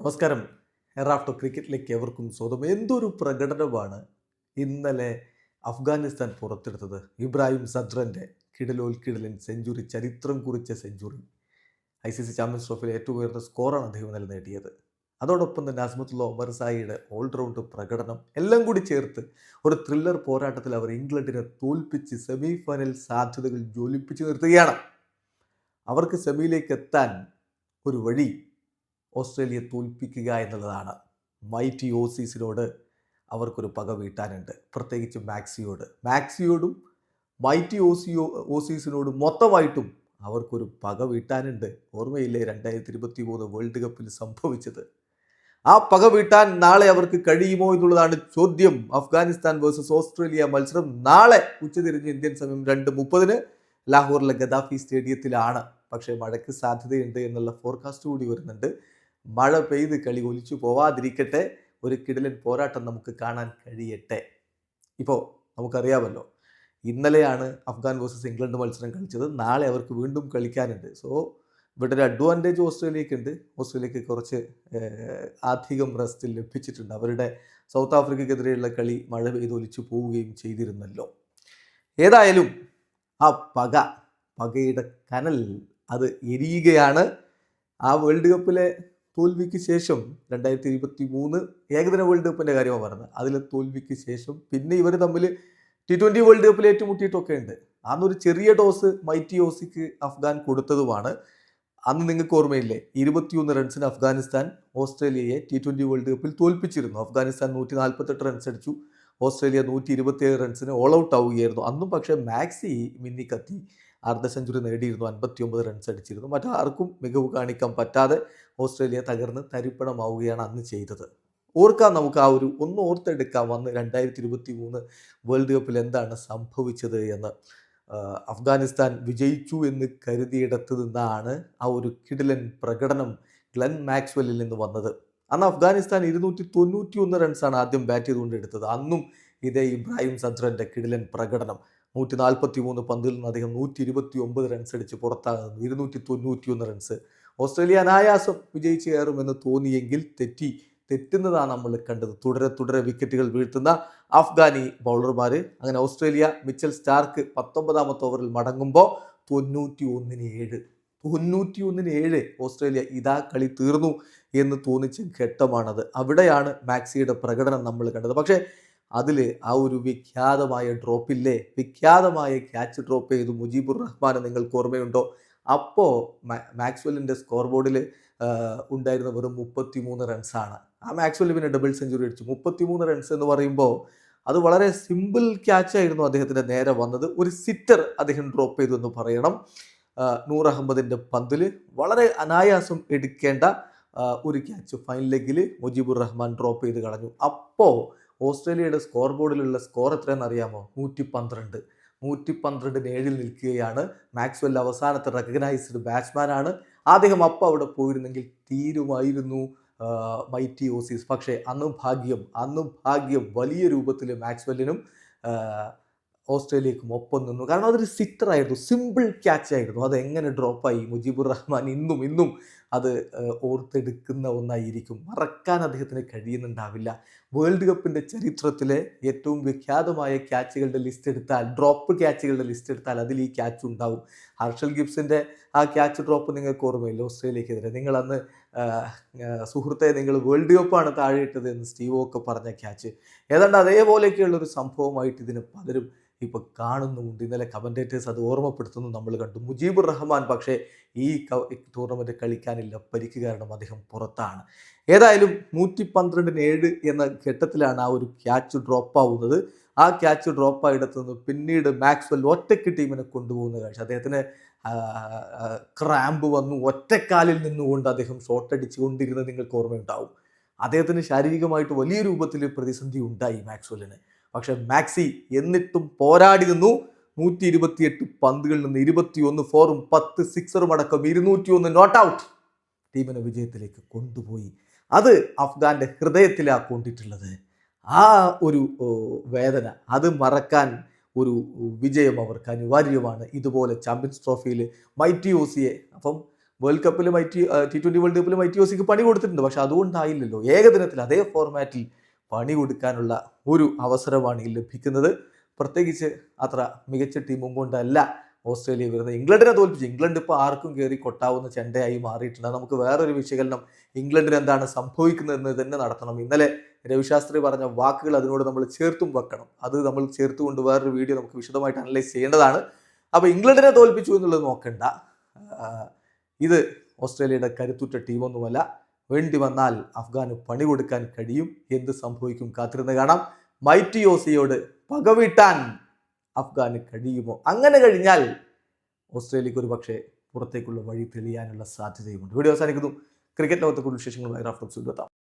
നമസ്കാരം. എറാഫ്റ്റോ ക്രിക്കറ്റിലേക്ക് എവർക്കും സ്വന്തം എന്തൊരു പ്രകടനമാണ് ഇന്നലെ അഫ്ഗാനിസ്ഥാൻ പുറത്തെടുത്തത്. ഇബ്രാഹിം സദ്രന്റെ കിടലോൽ സെഞ്ചുറി ചരിത്രം കുറിച്ച century. I C C champions ട്രോഫിയിലെ ഏറ്റവും ഉയർന്ന സ്കോറാണ് അദ്ദേഹം ഇന്നലെ നേടിയത്. അതോടൊപ്പം തന്നെ അസ്മത്തുള്ള ഒമർ സായിയുടെ ഓൾറൗണ്ട് പ്രകടനം എല്ലാം കൂടി ചേർത്ത് ഒരു ത്രില്ലർ പോരാട്ടത്തിൽ അവർ ഇംഗ്ലണ്ടിനെ തോൽപ്പിച്ച് സെമി ഫൈനൽ സാധ്യതകൾ ജോലിപ്പിച്ചു നിർത്തുകയാണ്. അവർക്ക് സെമിയിലേക്ക് എത്താൻ ഒരു വഴി ഓസ്ട്രേലിയ തോൽപ്പിക്കുക എന്നുള്ളതാണ്. മൈറ്റി ഓസീസിനോട് അവർക്കൊരു പക വീട്ടാനുണ്ട്. പ്രത്യേകിച്ച് മാക്സിയോട്. മാക്സിയോടും മൈറ്റി ഓസിയോ ഓസീസിനോടും മൊത്തമായിട്ടും അവർക്കൊരു പക വീട്ടാനുണ്ട്. ഓർമ്മയില്ലേ രണ്ടായിരത്തി ഇരുപത്തി മൂന്ന് വേൾഡ് കപ്പിൽ സംഭവിച്ചത്? ആ പക വീട്ടാൻ നാളെ അവർക്ക് കഴിയുമോ എന്നുള്ളതാണ് ചോദ്യം. അഫ്ഗാനിസ്ഥാൻ വേഴ്സസ് ഓസ്ട്രേലിയ മത്സരം നാളെ ഉച്ചതിരിഞ്ഞ് ഇന്ത്യൻ സമയം രണ്ട് മുപ്പതിന് ലാഹോറിലെ ഗദാഫി സ്റ്റേഡിയത്തിലാണ്. പക്ഷേ മഴയ്ക്ക് സാധ്യതയുണ്ട് എന്നുള്ള ഫോർകാസ്റ്റ് കൂടി വരുന്നുണ്ട്. മഴ പെയ്ത് കളി ഒലിച്ചു പോവാതിരിക്കട്ടെ ഒരു കിടലൻ പോരാട്ടം നമുക്ക് കാണാൻ കഴിയട്ടെ. ഇപ്പോൾ നമുക്കറിയാമല്ലോ ഇന്നലെയാണ് അഫ്ഗാൻ വേഴ്സസ് ഇംഗ്ലണ്ട് മത്സരം കളിച്ചത്. നാളെ അവർക്ക് വീണ്ടും കളിക്കാനുണ്ട്. സോ ഇവിടെ ഒരു അഡ്വാന്റേജ് ഓസ്ട്രേലിയക്ക് ഉണ്ട് ഓസ്ട്രേലിയക്ക് കുറച്ച് അധികം റെസ്റ്റ് ലഭിച്ചിട്ടുണ്ട്. അവരുടെ സൗത്ത് ആഫ്രിക്കയ്ക്കെതിരെയുള്ള കളി മഴ പെയ്ത് ഒലിച്ചു പോവുകയും ചെയ്തിരുന്നല്ലോ. ഏതായാലും ആ പക പകയുടെ കനൽ അത് എരിയുകയാണ്. ആ വേൾഡ് കപ്പിലെ തോൽവിക്ക് ശേഷം രണ്ടായിരത്തി ഇരുപത്തി മൂന്ന് ഏകദിന വേൾഡ് കപ്പിന്റെ കാര്യമാണ് പറഞ്ഞത്. അതിലെ തോൽവിക്ക് ശേഷം പിന്നെ ഇവർ തമ്മിൽ ടി ട്വന്റി വേൾഡ് കപ്പിൽ ഏറ്റുമുട്ടിയിട്ടൊക്കെ ഉണ്ട് അന്നൊരു ചെറിയ ഡോസ് മൈറ്റി ഓസിക്ക് അഫ്ഗാൻ കൊടുത്തതുമാണ്. അന്ന് നിങ്ങൾക്ക് ഓർമ്മയില്ലേ ഇരുപത്തിയൊന്ന് റൺസിന് അഫ്ഗാനിസ്ഥാൻ ഓസ്ട്രേലിയയെ ടി ട്വന്റി വേൾഡ് കപ്പിൽ തോൽപ്പിച്ചിരുന്നു. അഫ്ഗാനിസ്ഥാൻ നൂറ്റി നാൽപ്പത്തെട്ട് റൺസ് അടിച്ചു. ഓസ്ട്രേലിയ നൂറ്റി ഇരുപത്തിയേഴ് റൺസിന് ഓൾ ഔട്ട് ആവുകയായിരുന്നു. അന്നും പക്ഷേ മാക്സി മിന്നിക്കത്തി അർദ്ധ സെഞ്ചുറി നേടിയിരുന്നു അൻപത്തി ഒമ്പത് റൺസ് അടിച്ചിരുന്നു. മറ്റാർക്കും മികവ് കാണിക്കാൻ പറ്റാതെ ഓസ്ട്രേലിയ തകർന്ന് തരിപ്പണമാവുകയാണ് അന്ന് ചെയ്തത്. ഓർക്കാം നമുക്ക് ആ ഒരു ഒന്ന് ഓർത്തെടുക്കാം വന്ന് രണ്ടായിരത്തി ഇരുപത്തി മൂന്ന് വേൾഡ് കപ്പിൽ എന്താണ് സംഭവിച്ചത് എന്ന്. അഫ്ഗാനിസ്ഥാൻ വിജയിച്ചു എന്ന് കരുതിയിടത്ത് നിന്നാണ് ആ ഒരു കിടിലൻ പ്രകടനം ഗ്ലെൻ മാക്സ്വെല്ലിൽ നിന്ന് വന്നത്. അന്ന് അഫ്ഗാനിസ്ഥാൻ ഇരുന്നൂറ്റി തൊണ്ണൂറ്റി ഒന്ന് റൺസാണ് ആദ്യം ബാറ്റ് ചെയ്തുകൊണ്ട് എടുത്തത്. അന്നും ഇതേ ഇബ്രാഹിം സദ്രന്റെ കിടിലൻ പ്രകടനം. നൂറ്റി നാൽപ്പത്തി മൂന്ന് പന്തിൽ നിന്ന് അദ്ദേഹം നൂറ്റി ഇരുപത്തി ഒമ്പത് റൺസ് അടിച്ച് പുറത്താകുന്നു. ഇരുന്നൂറ്റി തൊണ്ണൂറ്റി ഒന്ന് റൺസ് ഓസ്ട്രേലിയ അനായാസം വിജയിച്ച് കയറുമെന്ന് തോന്നിയെങ്കിൽ തെറ്റി തെറ്റുന്നതാണ് നമ്മൾ കണ്ടത്. തുടരെ തുടരെ വിക്കറ്റുകൾ വീഴ്ത്തുന്ന അഫ്ഗാനി ബൗളർമാർ അങ്ങനെ ഓസ്ട്രേലിയ മിച്ചൽ സ്റ്റാർക്ക് പത്തൊമ്പതാമത്തെ ഓവറിൽ മടങ്ങുമ്പോൾ തൊണ്ണൂറ്റി ഒന്നിന് ഏഴ്. തൊണ്ണൂറ്റി ഒന്നിന് ഏഴ് ഓസ്ട്രേലിയ ഇതാ കളി തീർന്നു എന്ന് തോന്നിച്ച ഘട്ടമാണത്. അവിടെയാണ് മാക്സിയുടെ പ്രകടനം നമ്മൾ കണ്ടത്. പക്ഷേ അതിൽ ആ ഒരു വിഖ്യാതമായ ഡ്രോപ്പില്ലേ? വിഖ്യാതമായ ക്യാച്ച് ഡ്രോപ്പ് ചെയ്തു മുജീബുർ റഹ്മാൻ നിങ്ങൾക്ക് ഓർമ്മയുണ്ടോ? അപ്പോൾ മാക്സ്വെല്ലിന്റെ സ്കോർ ബോർഡിൽ ഉണ്ടായിരുന്ന വെറും മുപ്പത്തി മൂന്ന് റൺസാണ് ആ മാക്സ്വെൽ പിന്നെ ഡബിൾ സെഞ്ചുറി അടിച്ചു. മുപ്പത്തി മൂന്ന് റൺസ് എന്ന് പറയുമ്പോൾ അത് വളരെ സിമ്പിൾ ക്യാച്ച് ആയിരുന്നു അദ്ദേഹത്തിന്റെ നേരെ വന്നത്. ഒരു സിറ്റർ അദ്ദേഹം ഡ്രോപ്പ് ചെയ്തു എന്ന് പറയണം. നൂർ അഹമ്മദിന്റെ പന്തിൽ വളരെ അനായാസം എടുക്കേണ്ട ഒരു ക്യാച്ച് ഫൈൻ ലെഗിൽ മുജീബുർ റഹ്മാൻ ഡ്രോപ്പ് ചെയ്ത് കളഞ്ഞു. അപ്പോൾ ഓസ്ട്രേലിയയുടെ സ്കോർ ബോർഡിലുള്ള സ്കോർ എത്രയെന്ന് അറിയാമോ? നൂറ്റി പന്ത്രണ്ട് നൂറ്റി പന്ത്രണ്ടിന് ഏഴിൽ നിൽക്കുകയാണ്. മാക്സ്വെൽ അവസാനത്തെ റെക്കഗ്നൈസ്ഡ് ബാറ്റ്സ്മാനാണ്. അദ്ദേഹം അപ്പം അവിടെ പോയിരുന്നെങ്കിൽ തീരുമായിരുന്നു മൈറ്റി ഓസീസ്. പക്ഷേ അന്നും ഭാഗ്യം അന്നും ഭാഗ്യം വലിയ രൂപത്തിൽ മാക്സ്വെല്ലിനും ഓസ്ട്രേലിയക്കും ഒപ്പം നിന്നു. കാരണം അതൊരു സിറ്റർ ആയിരുന്നു സിമ്പിൾ ക്യാച്ച് ആയിരുന്നു. അത് എങ്ങനെ ഡ്രോപ്പായി? മുജീബുർ റഹ്മാൻ ഇന്നും ഇന്നും അത് ഓർത്തെടുക്കുന്ന ഒന്നായിരിക്കും. മറക്കാൻ അദ്ദേഹത്തിന് കഴിയുന്നുണ്ടാവില്ല. വേൾഡ് കപ്പിന്റെ ചരിത്രത്തിലെ ഏറ്റവും വിഖ്യാതമായ ക്യാച്ചുകളുടെ ലിസ്റ്റ് എടുത്താൽ ഡ്രോപ്പ് ക്യാച്ചുകളുടെ ലിസ്റ്റ് എടുത്താൽ അതിൽ ഈ ക്യാച്ച് ഉണ്ടാവും. ഹർഷൽ ഗിബ്സിന്റെ ആ ക്യാച്ച് ഡ്രോപ്പ് നിങ്ങൾക്ക് ഓർമ്മയില്ല? ഓസ്ട്രേലിയക്കെതിരെ. നിങ്ങൾ അന്ന് സുഹൃത്തെ നിങ്ങൾ വേൾഡ് കപ്പാണ് താഴെ ഇട്ടത് എന്ന് സ്റ്റീവോ ഒക്കെ പറഞ്ഞ ക്യാച്ച്. ഏതാണ്ട് അതേപോലെയൊക്കെയുള്ളൊരു സംഭവമായിട്ട് ഇതിന് പലരും ഇപ്പോൾ കാണുന്നുമുണ്ട്. ഇന്നലെ കമന്റേറ്റേഴ്സ് അത് ഓർമ്മപ്പെടുത്തുന്നു നമ്മൾ കണ്ടു. മുജീബുർ റഹ്മാൻ പക്ഷേ ഈ ടൂർണമെന്റ് കളിക്കാനില്ല പരിക്ക് കാരണം അദ്ദേഹം പുറത്താണ്. ഏതായാലും നൂറ്റി പന്ത്രണ്ടിന് ഏഴ് എന്ന ഘട്ടത്തിലാണ് ആ ഒരു ക്യാച്ച് ഡ്രോപ്പ് ആവുന്നത്. ആ ക്യാച്ച് ഡ്രോപ്പ് ആയിടത്തു നിന്ന് പിന്നീട് മാക്സ്വെൽ ഒറ്റയ്ക്ക് ടീമിനെ കൊണ്ടുപോകുന്ന കാഴ്ച. അദ്ദേഹത്തിന് ക്രാമ്പ് വന്നു. ഒറ്റക്കാലിൽ നിന്നുകൊണ്ട് അദ്ദേഹം ഷോട്ട് അടിച്ചുകൊണ്ടിരുന്നത് നിങ്ങൾക്ക് ഓർമ്മയുണ്ടാവും. അദ്ദേഹത്തിന് ശാരീരികമായിട്ട് വലിയ രൂപത്തിൽ പ്രതിസന്ധി ഉണ്ടായി മാക്സ്വെല്ലിന്. പക്ഷെ മാക്സി എന്നിട്ടും പോരാടി നിന്നു. നൂറ്റി ഇരുപത്തിയെട്ട് പന്തുകളിൽ നിന്ന് ഇരുപത്തിയൊന്ന് ഫോറും പത്ത് സിക്സറും അടക്കം. ഇരുന്നൂറ്റി ഒന്ന് നോട്ട് ഔട്ട് ടീമിനെ വിജയത്തിലേക്ക് കൊണ്ടുപോയി. അത് അഫ്ഗാന്റെ ഹൃദയത്തിലാണ് കൊണ്ടിട്ടുള്ളത്. ആ ഒരു വേദന അത് മറക്കാൻ ഒരു വിജയം അവർക്ക് അനിവാര്യമാണ്. ഇതുപോലെ ചാമ്പ്യൻസ് ട്രോഫിയിൽ മൈറ്റി ഓസിയെ അപ്പം വേൾഡ് കപ്പിൽ മൈറ്റി ടി ട്വന്റി വേൾഡ് കപ്പിൽ മൈറ്റി ടി ഒസിക്ക് പണി കൊടുത്തിട്ടുണ്ട്. പക്ഷെ അതുകൊണ്ടായില്ലല്ലോ. ഏകദിനത്തിൽ അതേ ഫോർമാറ്റിൽ പണി കൊടുക്കാനുള്ള ഒരു അവസരമാണ് ഈ ലഭിക്കുന്നത്. പ്രത്യേകിച്ച് അത്ര മികച്ച ടീമും കൊണ്ടല്ല. ഓസ്ട്രേലിയ വരുന്നത്. ഇംഗ്ലണ്ടിനെ തോൽപ്പിച്ചു. ഇംഗ്ലണ്ട് ഇപ്പോൾ ആർക്കും കയറി കൊട്ടാവുന്ന ചെണ്ടയായി മാറിയിട്ടുണ്ട്. നമുക്ക് വേറൊരു വിശകലനം ഇംഗ്ലണ്ടിന് എന്താണ് സംഭവിക്കുന്നതെന്ന് തന്നെ നടത്തണം. ഇന്നലെ രവിശാസ്ത്രി പറഞ്ഞ വാക്കുകൾ അതിനോട് നമ്മൾ ചേർത്തും വെക്കണം. അത് നമ്മൾ ചേർത്തുകൊണ്ട് വേറൊരു വീഡിയോ നമുക്ക് വിശദമായിട്ട് അനലൈസ് ചെയ്യേണ്ടതാണ്. അപ്പോൾ ഇംഗ്ലണ്ടിനെ തോൽപ്പിച്ചു എന്നുള്ളത് നോക്കണ്ട. ഇത് ഓസ്ട്രേലിയയുടെ കരുത്തുറ്റ ടീമൊന്നുമല്ല. വേണ്ടി വന്നാൽ അഫ്ഗാന് പണി കൊടുക്കാൻ കഴിയും. എന്ത് സംഭവിക്കും കാത്തിരുന്ന് കാണാം. മൈറ്റി ഓസിയോട് പകവീട്ടാൻ അഫ്ഗാന് കഴിയുമോ? അങ്ങനെ കഴിഞ്ഞാൽ ഓസ്ട്രേലിയക്ക് ഒരു പക്ഷേ പുറത്തേക്കുള്ള വഴി തെളിയാനുള്ള സാധ്യതയുമുണ്ട്. വീഡിയോ അവസാനിക്കുന്നു. ക്രിക്കറ്റ് ലോകത്തെ കൂടുതൽ വിശേഷങ്ങളുമായി റാഫ്റ്റോക്സ് എത്താം.